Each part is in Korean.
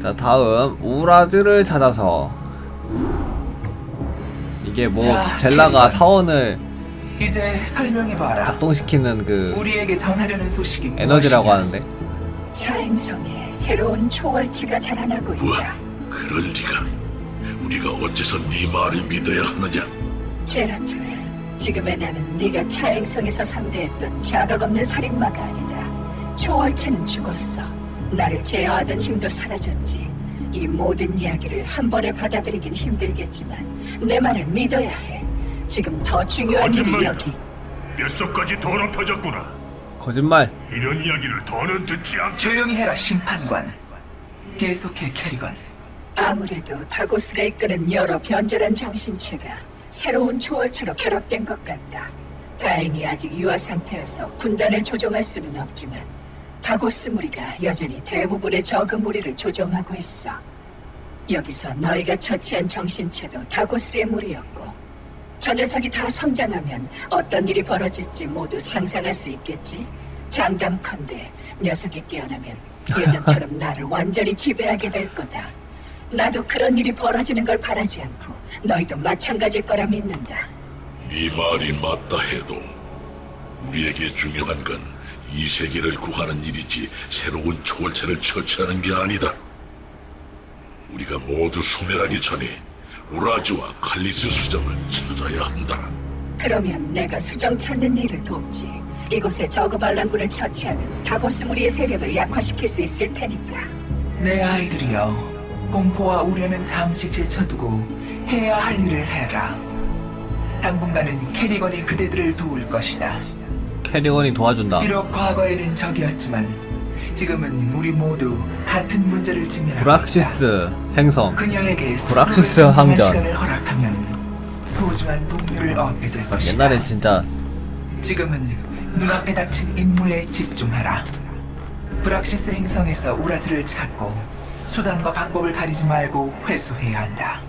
자 다음 우라즈를 찾아서 이게 뭐 자, 젤라가 케이건. 사원을 이제 설명해봐라. 작동시키는 그 우리에게 전하려는 소식이 에너지라고 무엇이냐? 하는데 차행성에 새로운 초월체가 자라나고 있다. 그럴 리가. 우리가 어째서 네 말을 믿어야 하느냐? 제라툴, 지금의 나는 네가 차행성에서 상대했던 자각 없는 살인마가 아니다. 초월체는 죽었어. 나를 제어하던 힘도 사라졌지. 이 모든 이야기를 한 번에 받아들이긴 힘들겠지만 내 말을 믿어야 해. 지금 더 중요한 일이 거짓말이다. 여기. 뼛속까지 더럽혀졌구나. 거짓말 이런 이야기를 더는 듣지 않. 조용히 해라 심판관. 계속해 캐리건. 아무래도 다고스가 이끄는 여러 변절한 정신체가 새로운 초월체로 결합된 것 같다. 다행히 아직 유아 상태여서 군단을 조종할 수는 없지만 다고스 무리가 여전히 대부분의 저그 무리를 조종하고 있어. 여기서 너희가 처치한 정신체도 다고스의 무리였고 저 녀석이 다 성장하면 어떤 일이 벌어질지 모두 상상할 수 있겠지. 장담컨대 녀석이 깨어나면 예전처럼 나를 완전히 지배하게 될 거다. 나도 그런 일이 벌어지는 걸 바라지 않고 너희도 마찬가지일 거라 믿는다. 네 말이 맞다 해도 우리에게 중요한 건 이 세계를 구하는 일이지 새로운 초월체를 처치하는 게 아니다. 우리가 모두 소멸하기 전에 우라즈와 칼리스 수정을 찾아야 한다. 그러면 내가 수정 찾는 일을 돕지. 이곳에 저그 반란군을 처치하는 다고스 무리의 세력을 약화시킬 수 있을 테니까. 내 아이들이여. 공포와 우려는 잠시 제쳐두고 해야 할 일을 해라. 당분간은 캐리건이 그대들을 도울 것이다. 캐리건이 도와준다 비록 과거에는 적이었지만 지금은 우리 모두 같은 문제를 직면하고 있다. 브락시스 행성 그녀에게 브락시스 항전. 시간을 허락하면 소중한 동료를 얻게 될 것이다. 옛날엔 진짜 지금은 눈앞에 닥친 임무에 집중하라. 브락시스 행성에서 우라즈를 찾고 수단과 방법을 가리지 말고 회수해야 한다.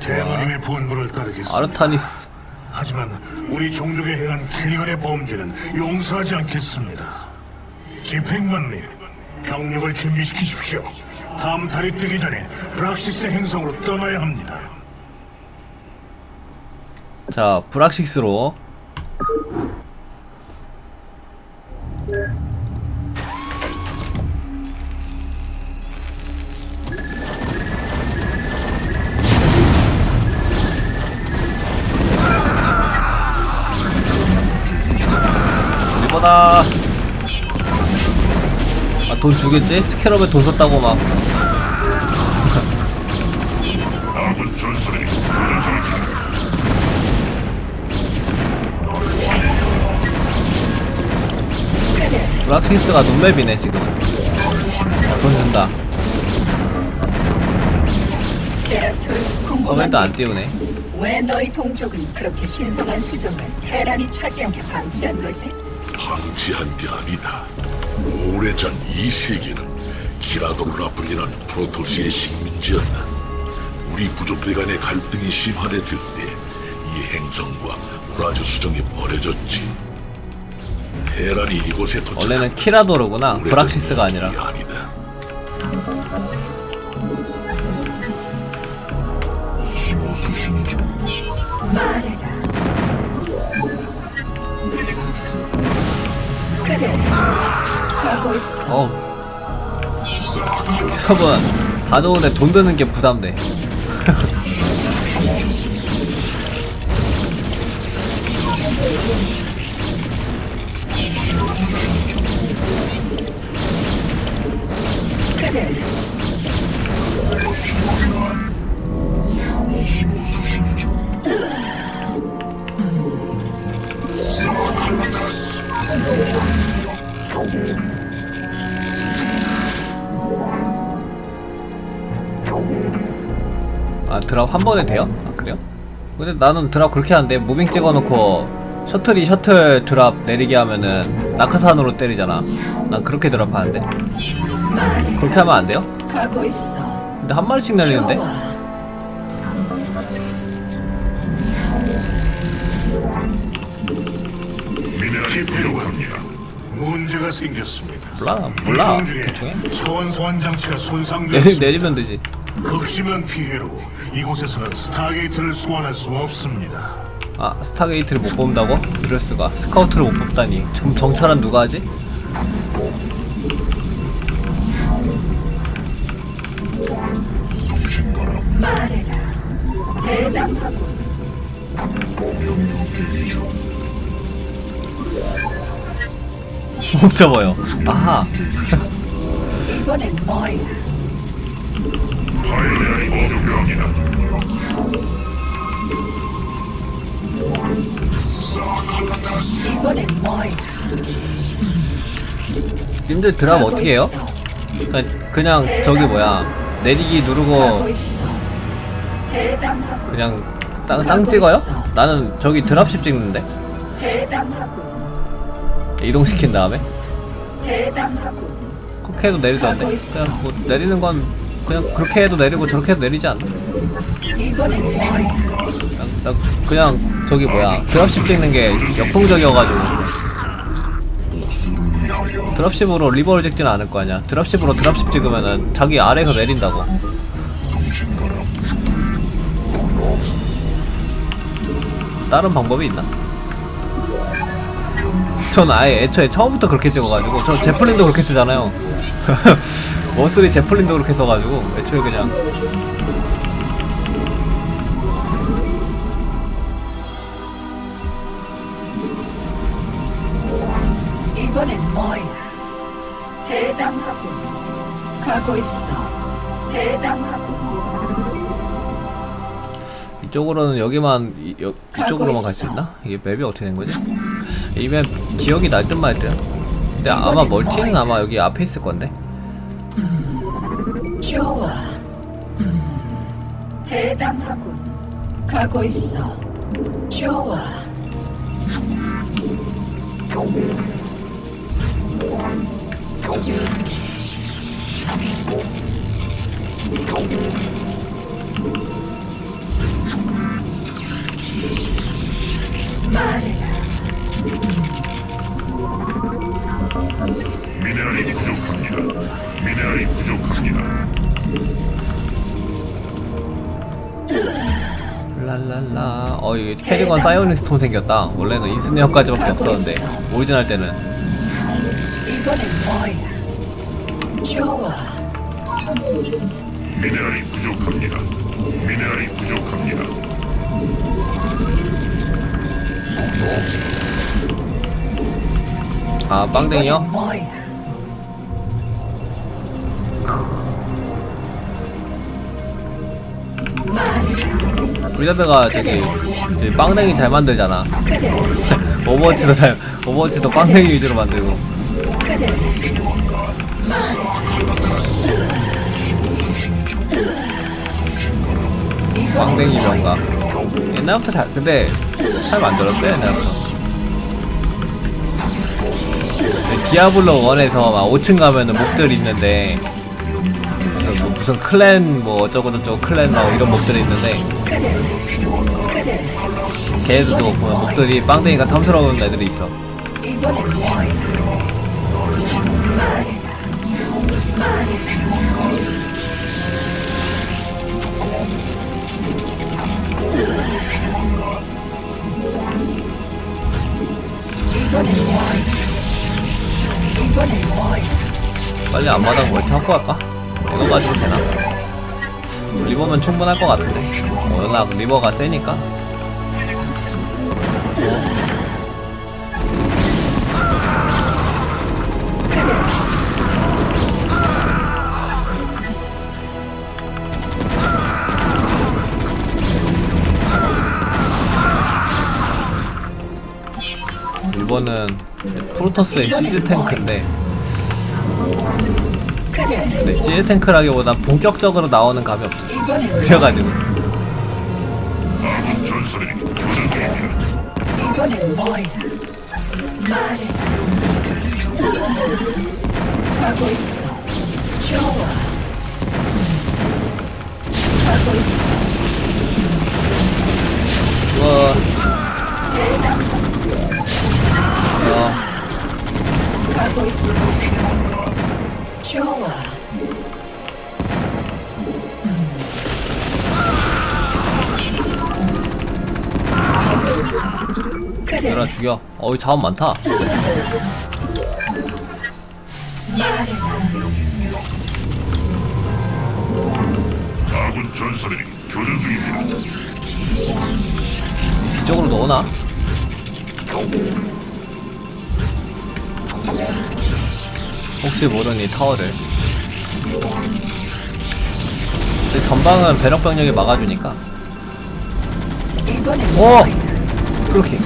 대원님의 분부를 따르겠습니다. 아르타니스 하지만 우리 종족에 행한 캐리건의 범죄는 용서하지 않겠습니다. 집행관님, 병력을 준비시키십시오. 다음 달이 뜨기 전에 브락시스 행성으로 떠나야 합니다. 자 브락시스로 돈 주겠지? 스캐럽에 돈 썼다고 막 중이다. 브락시스가 눈맵이네 지금 아, 돈 준다 커맨드 안게 띄우네 왜 너희 동족은 그렇게 신성한 수정을 테란이 차지하게 방치한 거지? 방치한 게 아니다. 오래전 이 세계는 키라도르라 불리는 프로토스의 식민지였다. 우리 부족들 간의 갈등이 심화됐을 때 이 행성과 우라즈 수정이 버려졌지. 테란이 이곳에 도착한 원래는 키라도르구나 브락시스가 아니라 아니다. 가고 있어. 어 여러분 다 좋은데 돈 드는 게 부담돼 드랍 한 번에 돼요? 아 그래요? 근데 나는 드랍 그렇게 하는데 무빙 찍어놓고 셔틀이 셔틀 드랍 내리게 하면은 낙하산으로 때리잖아 난 그렇게 드랍 하는데 말해. 그렇게 하면 안 돼요? 가고 있어. 근데 한 마리씩. 미네랄이 부족합니다. 문제가 생겼습니다. 몰라 몰라 대충 해 차원 소환 장치가 내리, 손상되었습니다. 내리면 되지 극심한 피해로 이곳에서는 스타게이트를 소환할 수 없습니다. 아 스타게이트를 못 뽑는다고? 이럴 수가. 스카우트를 못 뽑다니. 좀 정찰은 누가 하지? 못 잡아요. 아하 이번엔 뭐야? 님들 드랍 어떻게 해요? 그냥, 그냥 저기 뭐야 내리기 누르고. 대담하고 그냥 땅, 땅 찍어요? 나는 저기 드랍십 찍는데 대담하고 이동시킨 다음에 대담하고 그렇게 해도 내리던데 그냥 뭐 내리는 건 그냥 그렇게 해도 내리고 저렇게 해도 내리지 않나? 그냥, 나 그냥 저기 뭐야 드랍십 찍는 게 역동적이어가지고 드랍십으로 리버를 찍지는 않을 거 아니야 드랍십으로 드랍십 찍으면은 자기 아래에서 내린다고 다른 방법이 있나? 전 아예 애초에 처음부터 그렇게 찍어가지고 저 제플린도 그렇게 쓰잖아요 원쓰리 제플린도 그렇게 써가지고 애초에 그냥 이번엔 뭐야? 대담하고 가고 있어. 대담하고 이쪽으로는 여기만 이, 여, 이쪽으로만 갈 수 있나? 이게 맵이 어떻게 된 거지? 이 맵 기억이 날 듯 말 듯. 근데 아마 멀티는 아마 여기 앞에 있을 건데. 좋아. 음, 대담하고 가고 있어. 좋아. 말해라. 미네랄이 부족합니다. 미네랄이 부족합니다. 랄랄라. 어, 이 캐리건 사이오닉 스톤 생겼다. 원래는 인스네어까지밖에 없었는데 오리지널 때는. 미네랄이 부족합니다. 미네랄이 부족합니다. 아 빵댕이요? 뭐야? 블리자드가 저기, 빵댕이 잘 만들잖아. 오버워치도 잘 오버워치도 빵댕이 위주로 만들고. 빵댕이 명가. 옛날부터 잘 근데 잘 만들었어요 옛날부터. 디아블로 1에서 막 5층 가면은 목들 있는데 뭐 무슨 클랜 뭐 어쩌고 저쩌고 클랜 막 이런 목들이 있는데 걔들도 보면 목들이 빵댕이가 탐스러운 애들이 있어. 빨리 앞마당 멀티 하고 갈까? 가지고 되나? 리버면 충분할 것 같은데 워낙 리버가 세니까 리버는 프로토스의 시즈 탱크인데 근데 시즈 탱크라기보다 본격적으로 나오는 이번엔 그래가지고. 우와 어, 가고 있어. 좋아. 음. 그래, 얘들아 죽여 어이 자원 많다 아군 전사들이 교전 중입니다. 이쪽으로 넣어놔 혹시 모르니 타워를 근데 전방은 배럭 병력이 막아주니까 오! 그렇게.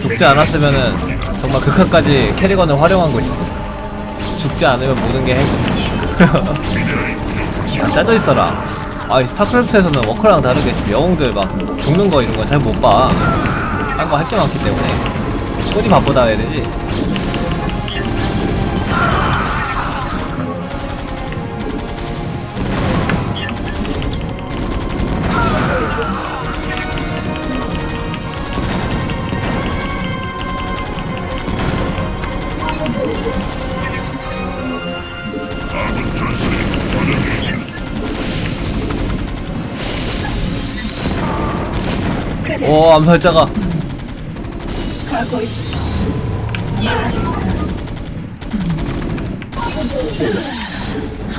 죽지 않았으면은 정말 극한까지 캐리건을 활용한 것이지 죽지 않으면 모든 게 해고 부족합니다. 아, 짜져 있어라. 아, 이 스타크래프트에서는 워커랑 다르게 좀 영웅들 막 죽는 거 이런 거 잘 못 봐. 딴 거 할 게 많기 때문에. 손이 바쁘다 해야 되지. 오, 암살자가. 가고 있어.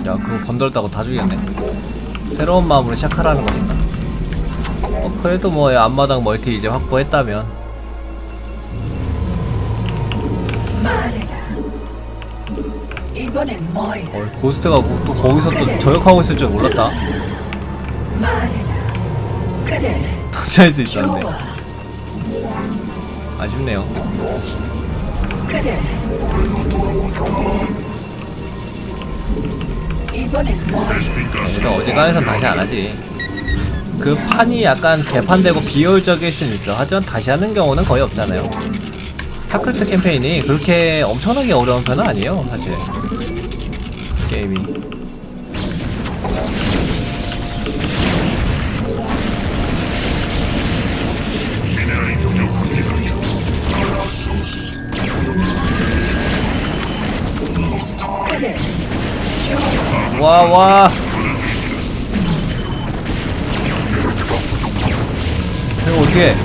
야, 그거 건들다고 다 죽였네. 새로운 마음으로 시작하라는 것인가? 어, 그래도 뭐, 앞마당 멀티 이제 확보했다면. 이번엔 뭐야? 어, 고스트가 고- 또 거기서 또 저격하고 있을 줄 몰랐다. 말해라. 그래, 터치할 수 있었는데. 아쉽네요. 그래. 일단 어지간해선 다시 안 하지. 그 판이 약간 개판되고 비효율적일 수는 있어. 하지만 다시 하는 경우는 거의 없잖아요. 스타크래프트 캠페인이 그렇게 엄청나게 어려운 편은 아니에요, 사실. 게임이. 와, 와! 이거 어떻게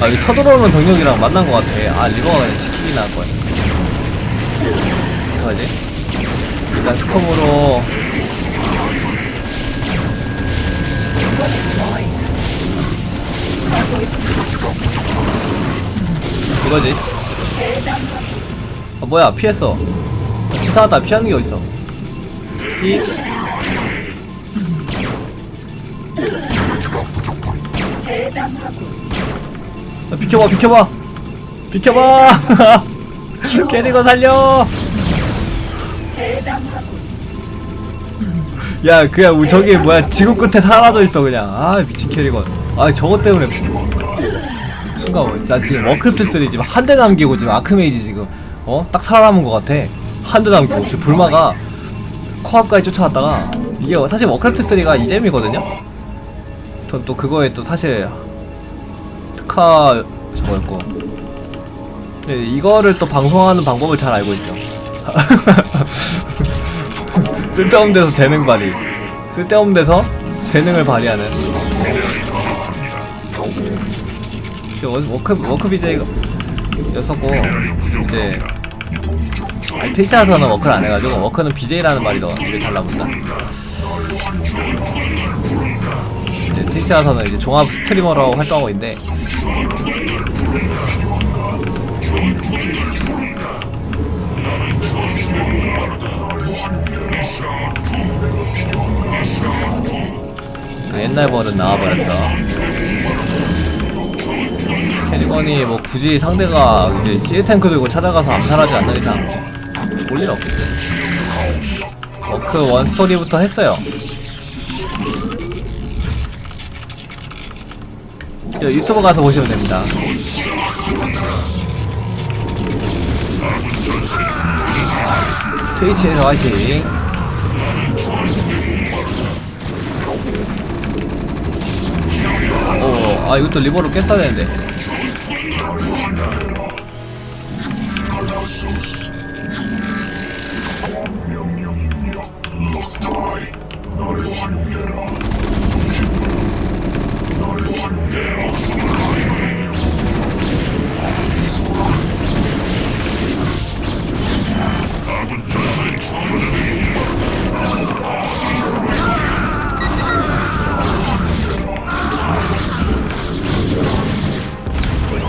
아, 이 쳐들어오는 병력이랑 만난 것 같아. 아, 리버가 그냥 지키기 나을 거야. 어떡하지? 일단 스톰으로. 이거지. 아 뭐야 피했어. 치사하다. 피하는 게 어딨어. 피. 아, 비켜봐 비켜봐. 비켜봐. 캐리건 살려. 야 그냥 우- 저기 뭐야 지구 끝에 사라져 있어 그냥. 아 미친 캐리건. 아 저것 때문에 순간 나 지금 워크래프트 3 지금 한 대 남기고 지금 아크메이지 지금 어? 딱 살아남은 것 같아 한대 남기고 지금 불마가 코앞까지 쫓아왔다가 이게 사실 워크래프트 3가 이잼이거든요? 전 또 그거에 또 사실 특화 저거였고. 네, 이거를 또 방송하는 방법을 잘 알고 있죠. 쓸데없는 데서 재능 발휘. 쓸데없는 데서 재능을 발휘하는. 워크 워크 BJ였었고 이제 아니 트위치에서는 워크를 안 해가지고 워크는 BJ라는 말이 더 이게 달라붙다. 이제 트위치에서는 이제 종합 스트리머로 활동하고 있는데 그 옛날 버릇 나와버렸어. 캐리건이 뭐 굳이 상대가 이제 찌 탱크 들고 찾아가서 암살하지 않는 이상 죽을 일 없겠지. 워크 원 스토리부터 했어요. 저 유튜브 가서 보시면 됩니다. 트위치에서 화이팅. 오, 아 이것도 리버로 깼어야 되는데.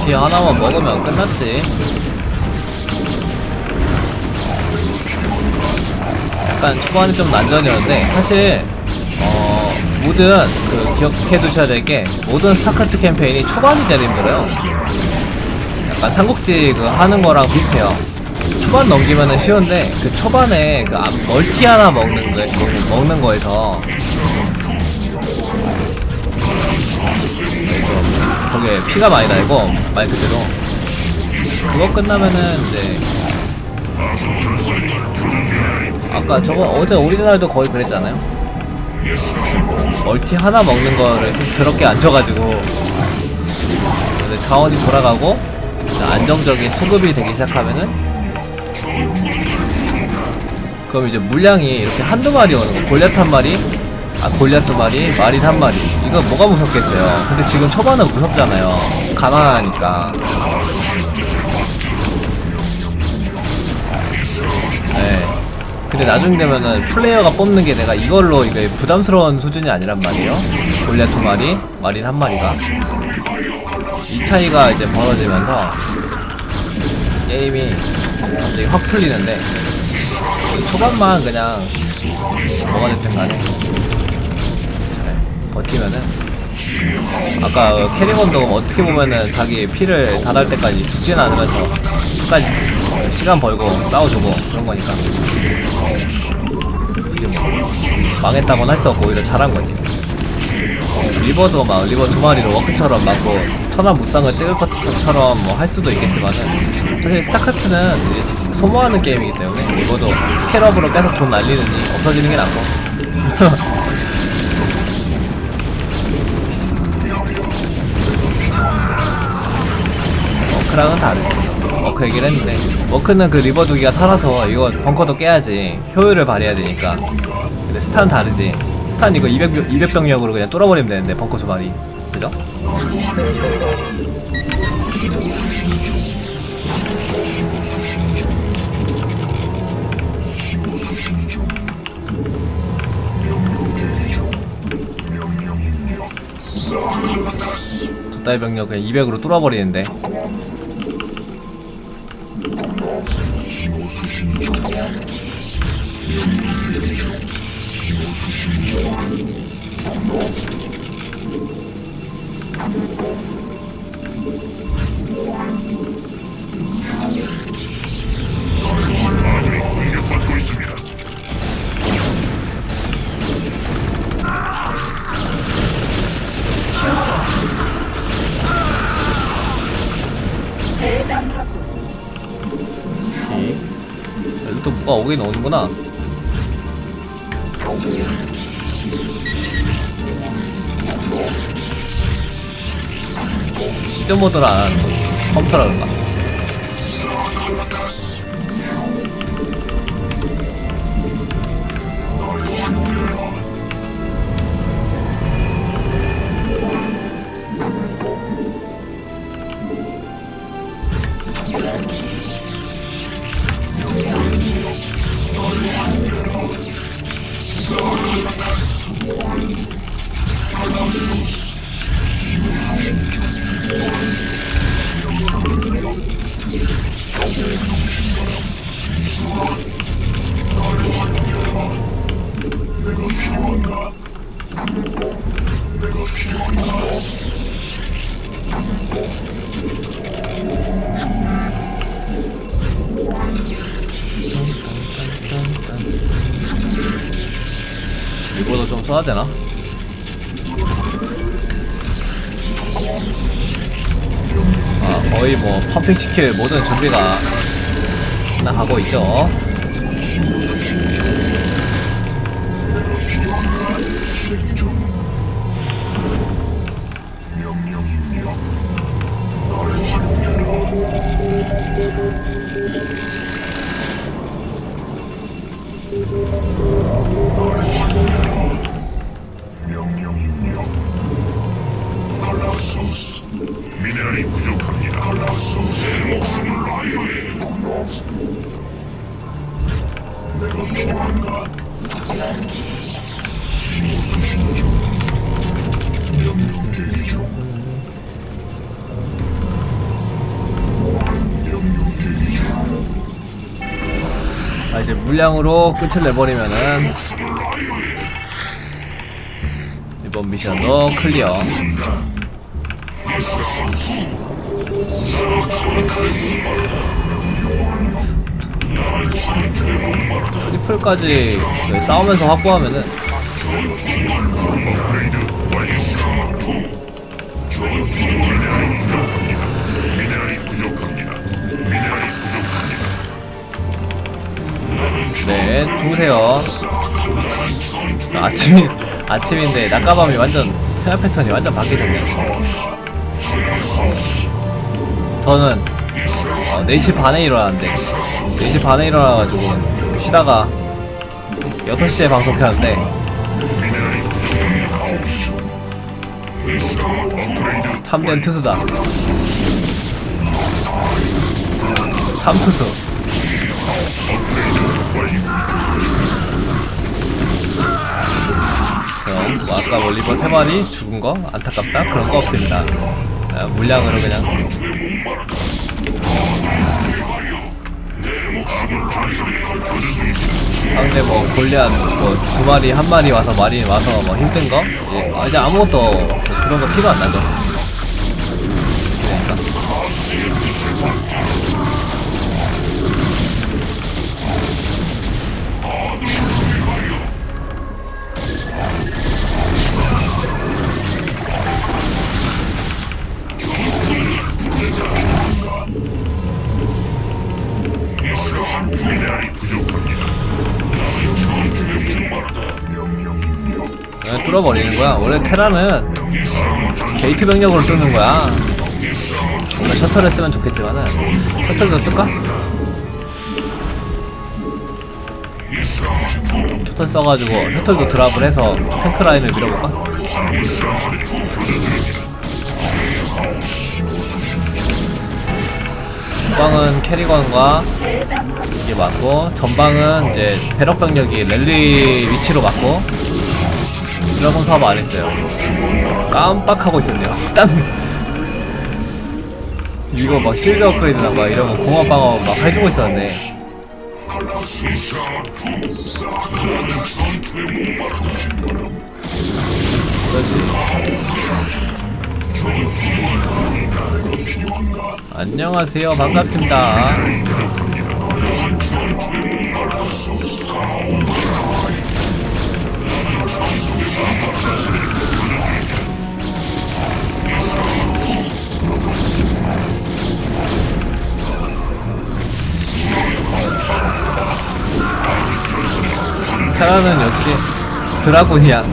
뒤 하나만 먹으면 끝났지. 약간 초반에 좀 난전이었는데 사실 어 모든 그 기억해 두셔야 될 게 모든 스타크래프트 캠페인이 초반이 제일 힘들어요. 약간 삼국지 그 하는 거랑 비슷해요. 초반 넘기면은 쉬운데 그 초반에 그 앞- 멀티 하나 먹는 거 먹는, 먹는 거에서 저게 피가 많이 날고 말 그대로. 그거 끝나면은 이제 아까 저거 어제 오리지널도 거의 그랬잖아요. 멀티 하나 먹는 거를 좀 더럽게 안 쳐가지고 이제 자원이 돌아가고 안정적인 수급이 되기 시작하면은 그럼 이제 물량이 이렇게 한두 마리 오는 거. 골리앗 한 마리? 아 골리앗 두 마리? 마린 한 마리 이거 뭐가 무섭겠어요? 근데 지금 초반은 무섭잖아요. 가난하니까. 네. 근데 나중 되면은 플레이어가 뽑는 게 내가 이걸로 이게 부담스러운 수준이 아니란 말이에요. 골리앗 두 마리 마린 한 마리가. 이 차이가 이제 벌어지면서 게임이 갑자기 확 풀리는데 초반만 그냥 뭐가 됐든 간에. 잘 버티면은 아까 그 캐리건도 어떻게 보면은 자기 피를 다할 때까지 죽진 않으면서 끝까지 시간 벌고 싸워주고 그런 거니까. 굳이 뭐 망했다고는 할 수 없고 오히려 잘한 거지. 리버도 막 리버 두 마리로 워크처럼 막고 천한 무쌍을 찍을 것처럼 뭐 할 수도 있겠지만은 사실 스타크래프트는 소모하는 게임이기 때문에 리버도 스케럽으로 계속 돈 날리느니 없어지는 게 낫고 워크랑은 다르지. 워크 얘기를 했는데. 워크는 그 리버 두기가 살아서 이거 벙커도 깨야지 효율을 발휘해야 되니까. 근데 스탄 다르지. 스탄 이거 200, 200병력으로 그냥 뚫어버리면 되는데 벙커 두 마리 그죠? 저따위 병력 그냥 200으로 뚫어버리는데 공격 또 뭐가 오긴 오는구나. 거지 컴퓨터라 그런가 시킬 모든 준비가 나 가고 있죠. 미네랄이 부족합니다. 아 이제 물량으로 끝을 내버리면은 이번 미션도 클리어 트리플까지 네, 싸우면서 확보하면은. 네 주무세요 아침 아침인데 낮과 밤이 완전 생활 패턴이 완전 바뀌었네요 저는 어, 4시 반에 일어나는데 4시 반에 일어나가지고 쉬다가 6시에 방송 켰는데 참된 투수다. 참투수. 전뭐 아까 몰리버 세 마리 죽은 거 안타깝다? 그런 거 없습니다. 아, 물량으로 그냥 상대 뭐 골리앗 뭐두 마리 한 마리 와서 마리 와서 뭐 힘든 거 이제, 아, 이제 아무것도 뭐 그런 거 티가 안 나죠. 그러니까. 뚫어버리는 거야. 원래 테라는 게이트 병력으로 뚫는 거야. 물론 셔틀을 쓰면 좋겠지만은 셔틀도 쓸까? 셔틀 써가지고 셔틀도 드랍을 해서 탱크 라인을 밀어볼까? 전방은 캐리건과 이게 맞고 전방은 이제 배럭 병력이 랠리 위치로 맞고 드라곤 사업 안 했어요. 깜빡하고 있었네요. 땀. 이거 막 실드 업그레이드나 막거 공업 방어 막 해주고 있었는데. 안녕하세요. 반갑습니다. 차라는 역시 드라곤이야.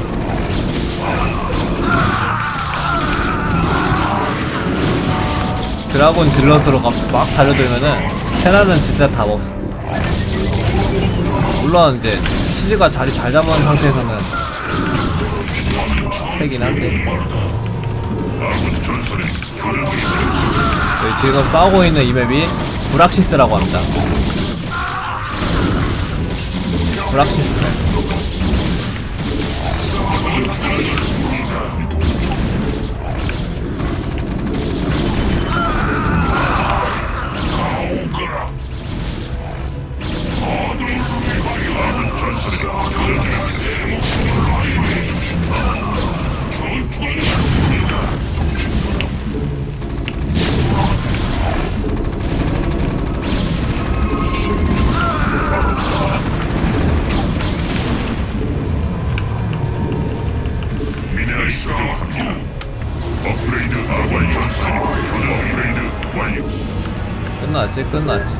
드라곤 가- 막 달려들면은 테라는 진짜 답 없어. 물론 이제 시즈가 자리 잘 잡은 상태에서는 세긴 한데. 저희 지금 싸우고 있는 이 맵이 브락시스라고 합니다. 브락시스 맵. 이제 끝났지.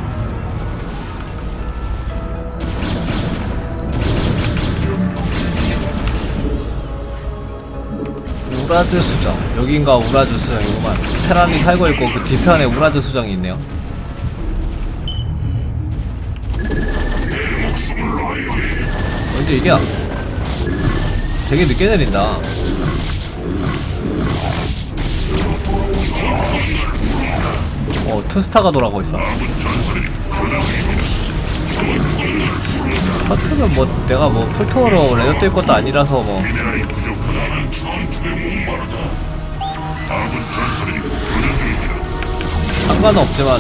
우라즈 수정. 여긴가 우라즈 수정이구만. 테란이 살고 있고 그 뒤편에 우라즈 수정이 있네요. 언제 이겨? 되게 늦게 내린다. 어, 투스타가 돌아가고 있어. 하트는 뭐 내가 뭐 풀토어로 레어 뜰 것도 아니라서 뭐. 상관은 없지만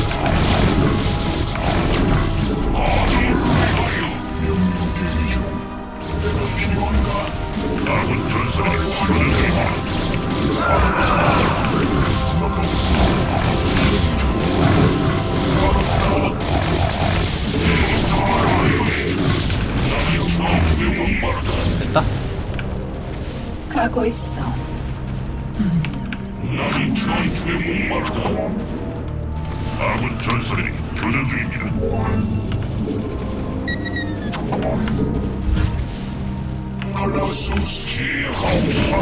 됐다. 가고 있어. 나는 전투에 목마르다. 아군 전설이 교전 중입니다. 알라소스 하우스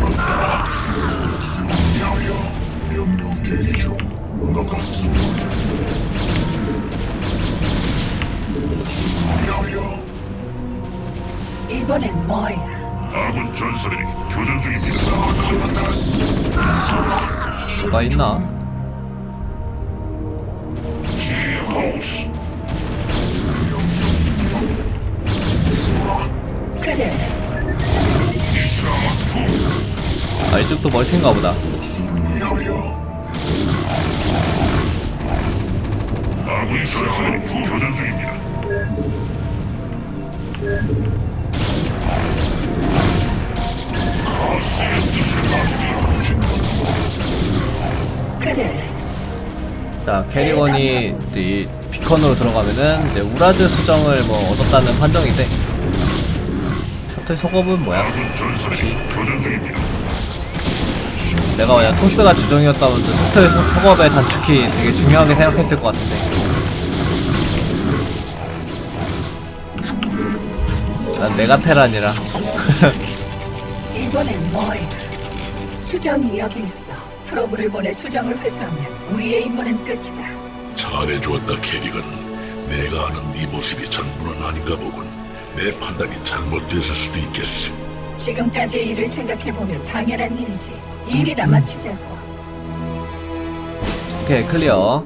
수야야 명령 대기 중 이번엔 뭐야? 아군 전설이 교전 중입니다. 칼라다스 뭐가 있나? 하우스 그래, 아 이쪽도 멀티인가 보다. 아군 전설이 교전 중입니다. 자 캐리건이 이 비컨으로 들어가면은 이제 우라즈 수정을 뭐 얻었다는 판정인데 셔틀 속업은 뭐야? 중입니다. 내가 그냥 토스가 주종이었다면 저 셔틀 속- 속업의 단축키 되게 중요하게 생각했을 것 같은데 난 내가 테란이라 이번엔 뭐야? 수정이 여기 있어. 프로브를 보내 수정을 회수하면 우리의 임무는 끝이다. 잘해주었다 캐릭은 내가 아는 네 모습이 전부는 아닌가 보군 내 판단이 잘못됐을 수도 있겠어 지금까지의 일을 생각해보면 당연한 일이지. 일이나 마치자고. 오케이 클리어